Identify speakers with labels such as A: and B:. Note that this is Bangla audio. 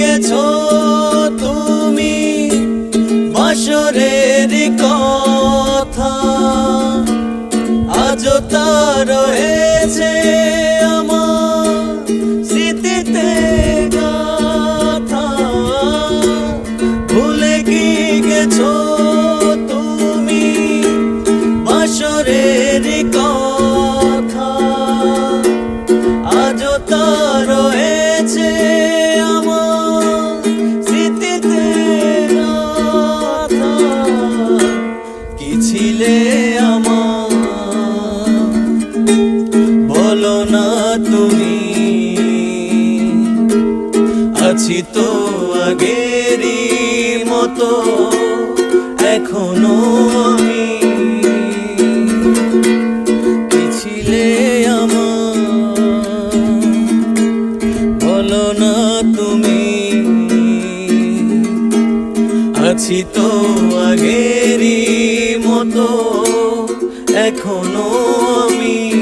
A: গেছো তুমি বাসরের কথা। আজও তা রয়েছে স্মৃতিতে ভুলে কি তুমি বাসরের কথা? আজও তা রয়েছে বলো না তুমি। আছি তো আগেরই মতো, এখনও আমি। কি আমার? না তুমি। আছি তো আগেরই মতো, এখনও আমি।